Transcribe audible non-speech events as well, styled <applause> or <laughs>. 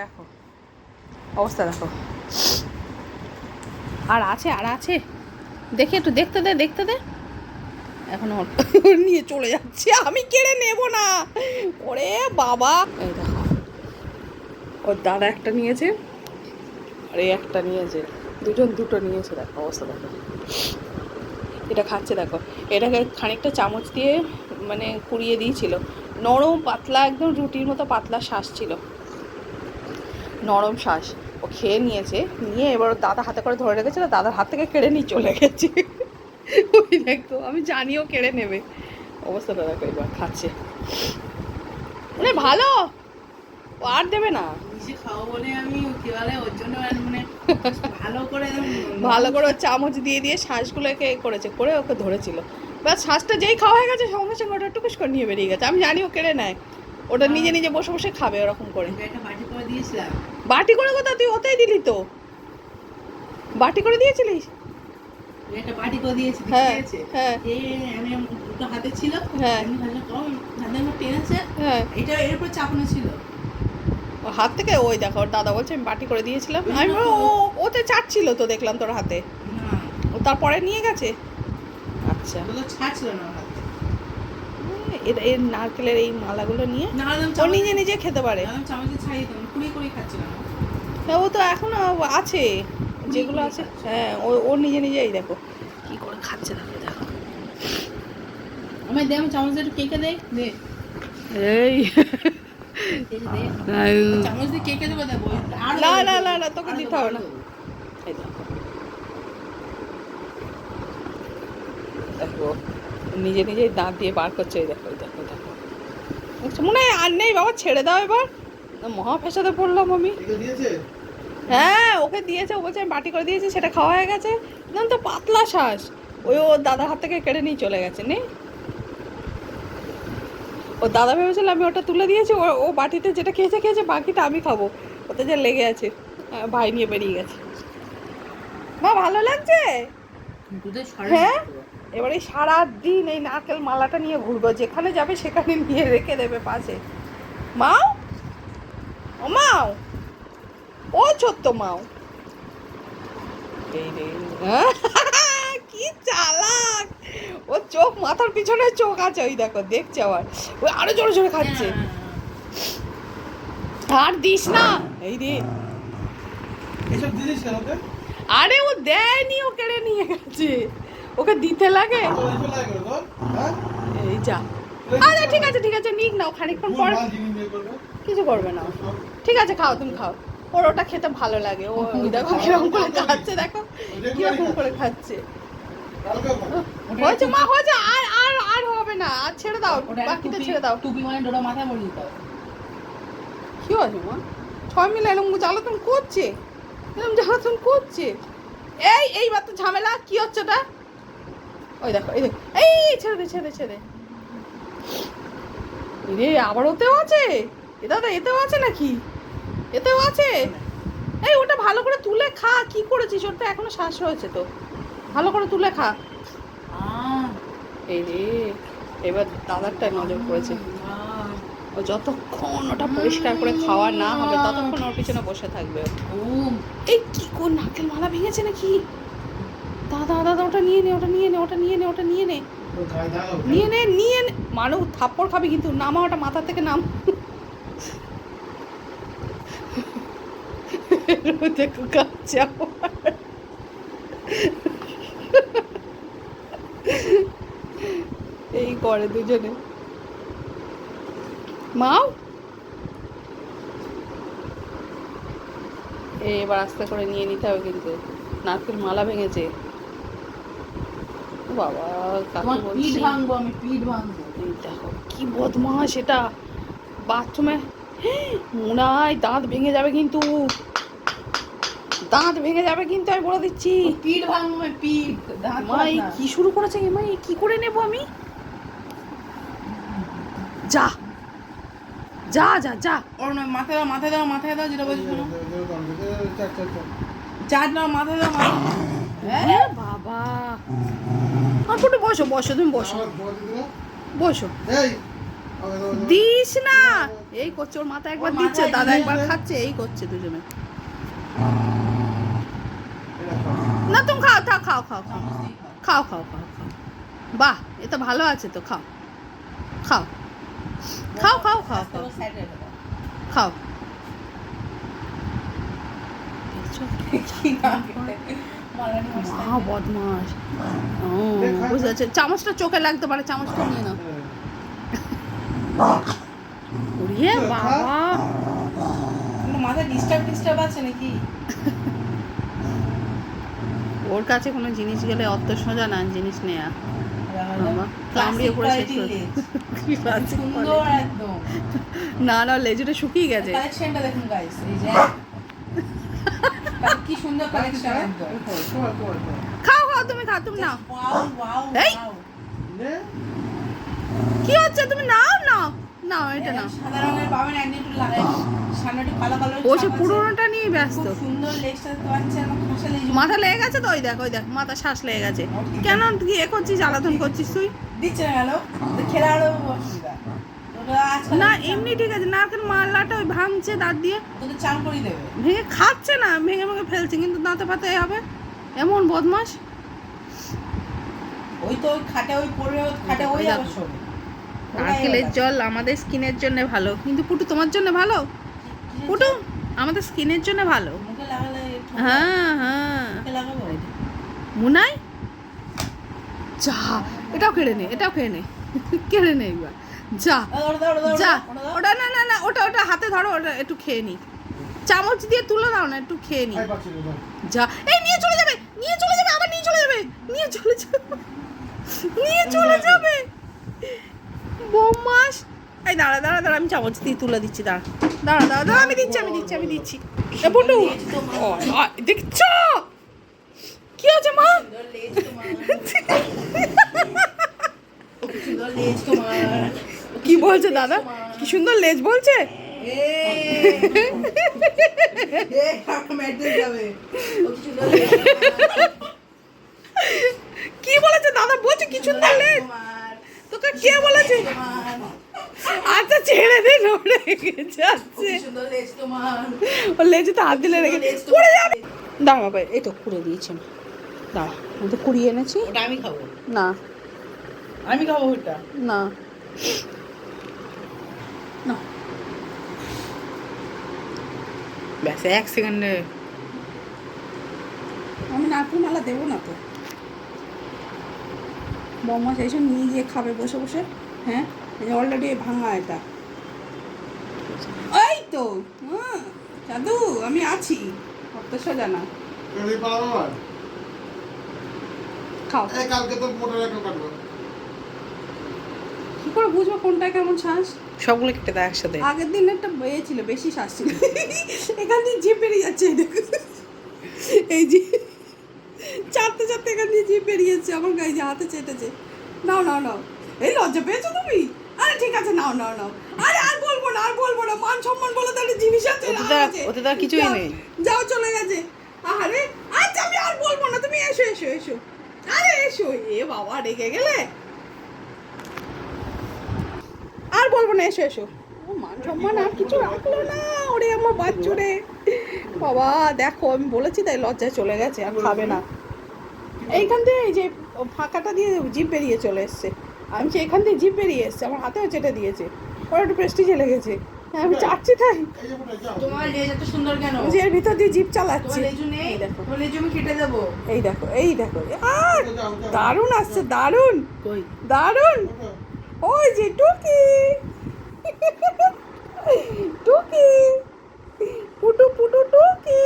দেখো। অবস্থা দেখো। আর আছে আর আছে। দেখে একটু, দেখতে দে দেখতে দে। এখন নিয়ে চলে যাচ্ছে। আমি কেড়ে নেব না। ওরে বাবা। এই দেখো। ওর দাদা একটা নিয়েছে, আর এই একটা নিয়েছে। দুজন দুটো নিয়েছে, দেখো অবস্থা দেখো। এটা খাচ্ছে দেখো। এটাকে খানিকটা চামচ দিয়ে মানে কুড়িয়ে দিয়েছিল। নরম, পাতলা, একদম রুটির মতো পাতলা শ্বাস ছিল। নরম শ্বাস। ও খেয়ে নিয়েছে নিয়ে এবার দাদা হাতে করে ধরে রেখেছিল দাদার হাত থেকে কেড়ে নিয়ে চলে গেছে। ওই দেখতো আমি জানিও কেড়ে নেবে। অবস্থাটা দেখো এবার খাচ্ছে। মানে ভালো! ও আর দেবে না। মানে ভালো করে চামচ দিয়ে দিয়ে শ্বাসগুলোকে করেছে করে ওকে ধরেছিল। ব্যাস শ্বাসটা যেই খাওয়া হয়ে গেছে সঙ্গে সঙ্গে ওটা টুকুস করে নিয়ে বেরিয়ে গেছে। আমি জানি ও কেড়ে নেয়। ওটা নিজে নিজে বসে বসে খাবে ওরকম করে। একটা বাটি করে দিয়েছিলাম। বাটি করে কোথা তুই ওতেই দিলি তো। বাটি করে দিয়েছিলিস? একটা বাটি করে দিয়েছি হ্যাঁ, হ্যাঁ। আমি দুটো হাতে ছিল। হ্যাঁ। কম হাতে আমার টেনেছে হ্যাঁ। এটা এর উপর চাপানো ছিল। ওর হাত থেকে? ওই দেখো ওর দাদা বলছে আমি বাটি করে দিয়েছিলাম। আমি ও ওতে চাটছিল তো দেখলাম তোর হাতে। না। ও তারপরে নিয়ে গেছে? আচ্ছা ছাড়ছিল না। এর এর নারকেলের এই মালাগুলো নিয়ে না ও নিজে নিজে খেতে পারে। তা ও তো এখনও আছে। যেগুলো আছে হ্যাঁ ও ও নিজে নিজেই দেখো। কি করে খাচ্ছে দেখো দেখো। আমার দে আমি চামচ একটু কেকে দে দে। এই। চামচ দিয়ে কেকে দেবো দেবো। না, না, না, না, তোকে দিতে হবে না। এই দেখো। দেখো। নিজে নিজেই দাঁত দিয়ে বার করছে এই দেখো এই দেখো দেখো। মনে হয় আর নেই বাবা ছেড়ে দাও এবার। মহা ফেসাতে পড়লাম আমি। হ্যাঁ ওকে দিয়েছে ও বলছে আমি বাটি করে দিয়েছি সেটা খাওয়া হয়ে গেছে। জান তো পাতলা শ্বাস। ওই ও দাদার হাত থেকে কেড়ে নিয়ে চলে গেছে নে। ও দাদা ভেবেছিল আমি ওটা তুলে দিয়েছি ও ও বাটিতে যেটা খেয়েছে খেয়েছে বাকিটা আমি খাব। ওতে যে লেগে আছে। ভাই নিয়ে বেরিয়ে গেছে। মা ভালো লাগছে? হ্যাঁ? এবার এই সারা দিন এই নারকেল মালাটা নিয়ে ঘুরবো যেখানে যাবে সেখানে নিয়ে রেখে দেবে পাশে। মাও? ও মাও? ও ছোট্ট মাও। এই রে। <laughs> কি চালাক। ও চোখ মাথার পিছনে চোখ আছে ওই দেখো দেখছে আবার। ওই আরও জোরে জোরে খাচ্ছে। আর দিস না। এই রে। এসব জিনিস কেন আরে ও দেয়নি ও কেড়ে নিয়ে গেছে। ওকে দিতে লাগে? হ্যাঁ? এই যা। আচ্ছা ঠিক আছে ঠিক আছে নিক নাও খানিকক্ষণ পর। কিছু করবে না। ঠিক আছে খাও তুমি খাও। ওর ওটা খেতে ভালো লাগে। ও দেখো কীরকম করে খাচ্ছে দেখো। কীরকম করে খাচ্ছে। হয়েছে মা হয়েছে আর আর আর হবে না। আর ছেড়ে দাও বাকিটা ছেড়ে দাও। টুপি মানে ডোরা মাথায় পরে দিতে কি হয়েছে মা? ছয় মিলে এরকম জ্বালাতন করছে? এরকম জ্বালাতন করছে? এই এইবার তো ঝামেলা কি হচ্ছে ওটা? ওই দেখো, এই দেখো। এই, ছেড়ে দে, ছেড়ে ছেড়ে রে আবার ওতেও আছে? এ দাদা, এতেও আছে নাকি? এতেও আছে? এই, ওটা ভালো করে তুলে খা, কি করেছিস? ওটা এখনও শ্বাস হয়েছে তো। ভালো করে তুলে খা। এই রে, এবার দাদারটা নজর পড়েছে। ও যতক্ষণ ওটা পরিষ্কার করে খাওয়া না হবে, ততক্ষণ ওর পিছনে বসে থাকবে এই কি কোন নারকেল মালা ভেঙেছে নাকি? দাদা দাদা ওটা নিয়ে নে, ওটা নিয়ে নে, ওটা নিয়ে নে, ওটা নিয়ে নে। নিয়ে নে নিয়ে নে। মানুষ থাপ্পড় খাবি কিন্তু। নামা ওটা মাথা থেকে, নাম। এই করে দুজনে। মাও? এবার আস্তে করে নিয়ে নিতে হবে কিন্তু। নারকেল মালা ভেঙেছে। বাবা তোমার পিঠ ভাঙবো আমি পিঠ ভাঙবো। দেখো কি বদমাস এটা। বাথরুমে মোনায় দাঁত ভেঙে যাবে কিন্তু। দাঁত ভেঙে যাবে কিন্তু আমি বলে দিচ্ছি। পিঠ ভাঙবো পিঠ দাঁত মা কি শুরু করেছে এ কি করে নেব আমি? যা। যা যা যা। ওর মাথায় দাও মাথায় দাও মাথায় দাও যেটা বলছি চার, দাও মাথায় দাও মাথায় এ বাবা। একটু বসো বসো তুমি বসো? বসো। দিস না এই করছে ওর মাথা একবার দিচ্ছে দাদা একবার খাচ্ছে এই করছে দুজনে না তুমি খাও খাও খাও খাও খাও খাও। খাও খাও খাও খাও বাহ এ তো ভালো আছে তো খাও খাও খাও খাও খাও খাও। খাও মশলা। মা বদমাস বুঝতে পারছি। চামচটা চোখে লাগতে পারে চামচটা নিয়ে নাও। উড়িয়ে বাবা। মাথায় ডিস্টার্ব ডিস্টার্ব আছে নাকি? ওর কাছে কোনো জিনিস গেলে অত সোজা না জিনিস নেয়া। না না লেজুটা শুকিয়ে গেছে। কালেকশনটা দেখুন গাইস এই যে। কি সুন্দর কালেকশন খাও, খাও, খাও, খাও। খাও খাও তুমি খাও তুমি নাও। ওয়াও ওয়াও এই! কি হচ্ছে? তুমি নাও নাও নাও এটা নাও। সাদা রঙের পাবেন একদিন একটু লাগাই। সামনে কালো কালো ও সে পুরোনোটা নিয়ে ব্যস্ত। খুব সুন্দর লেজ মাথা লেগে গেছে। তো? ওই দেখ ওই দেখ মাথা শ্বাস লেগে গেছে। কেন তুই এ করছিস? জ্বালাতন করছিস তুই? দিচ্ছে না গেল খেলা আরও অসুবিধা। না এমনি ঠিক আছে নারকেল মাল্লাটা ওই ভাঙছে দাঁত দিয়ে। চান করিয়ে দেবে। ভেঙে খাচ্ছে না ভেঙে ভেঙে ফেলছে কিন্তু দাঁতে এ হবে। এমন বদমাস ওই তো খাটে ওই ওই খাটে ওই নারকেলের জল আমাদের স্কিনের জন্য ভালো। কিন্তু পুটু তোমার জন্য ভালো? পুটু আমাদের স্কিনের জন্য ভালো। লাগালে ঠোঁটে- হ্যাঁ হ্যাঁ। মুনাই? যা এটাও কেড়ে নে এটাও কেড়ে নে। <laughs> কেড়ে নে একবার যা যা। ওটা না না না ওটা ওটা হাতে ধরো ওটা একটু খেয়ে নি। চামচ দিয়ে তুলে দাও না একটু খেয়ে নি। যা। এই নিয়ে চলে যাবে নিয়ে চলে যাবে আবার নিয়ে চলে যাবে নিয়ে চলে যাবে নিয়ে চলে যাবে। বোমাস। এই দাঁড়া দাঁড়া দাঁড়া আমি চামচ দিয়ে তুলে দিচ্ছি দাঁড়া। দাঁড়া দাঁড়া দাঁড়া আমি দিচ্ছি আমি দিচ্ছি আমি দিচ্ছি। আ, দেখছ? কি হচ্ছে মা? সুন্দর লেজ তোমার। <laughs> কি বলছে দাদা? কি সুন্দর লেজ বলছে? কি বলেছে দাদা? বলছে কি সুন্দর লেজ। তোকে কে বলেছে। আচ্ছা ছেড়ে দে নড়ে যাচ্ছে। ও লেজে তো হাত দিলে রেখে। পড়ে যাবে। দাঁড়া এই তো কুড়ে দিয়েছি। আমি দাঁড়া আমি তো কুড়িয়ে এনেছি। ওটা আমি খাব। না। আমি খাব ওটা? না। ব্যাস এক সেকেন্ডে। আমি নারকেল মালা দেবো না তো। বম্মা সেই সব নিয়ে গিয়ে খাবে বসে বসে হ্যাঁ? অলরেডি ভাঙা এটা। এই তো হ্যাঁ দাদু আমি আছি। অত সোজা না খাও। কালকে তো মোটর একটা কাটবো। কি করে বুঝব কোনটা কেমন শ্বাস? সবগুলো কেটে দেয় একসাথে। আগের দিন একটা এ ছিল বেশি শ্বাস ছিল। এখান দিয়ে জিপ বেরিয়ে যাচ্ছে এই দেখো। এই যে চারটে চারটে এখান দিয়ে জিপ বেরিয়েছে আমার গায়ে যে হাতে চেটেছে। নাও নাও নাও। এই লজ্জা পেয়েছ তুমি? আরে ঠিক আছে নাও নাও নাও। আরে আর বলব না আর বলব না। মান সম্মান বলে তো একটা জিনিস আছে ওতে তো কিছুই নেই। যাও চলে গেছে। আরে আচ্ছা আমি আর বলব না তুমি এসো এসো এসো। আরে এসো এ বাবা রেগে গেলে। আর বলব না এসো এসো। ও মান সম্মান আর কিছু রাখল না ওরে আমার বাচ্চুরে। বাবা দেখো আমি বলেছি তাই লজ্জায় চলে গেছে আর খাবে না। এইখান থেকে এই যে ফাঁকাটা দিয়ে জিপ বেরিয়ে চলে এসছে। আমি যে এখান দিয়ে জিপ বেরিয়ে এসছে আমার হাতেও চেটে দিয়েছে। ওর একটু প্রেস্টিজে লেগেছে। হ্যাঁ, আমি চাটছি তাই। তোমার লেজ এত সুন্দর কেন? যে এর ভিতর দিয়ে জিপ চালাচ্ছি। এই দেখো। লেজু আমি কেটে দেবো। এই দেখো এই দেখো। দারুণ আসছে দারুণ। কই? দারুণ। ওই যে টুকি। <laughs> টুকি। পুটু পুটু টুকি।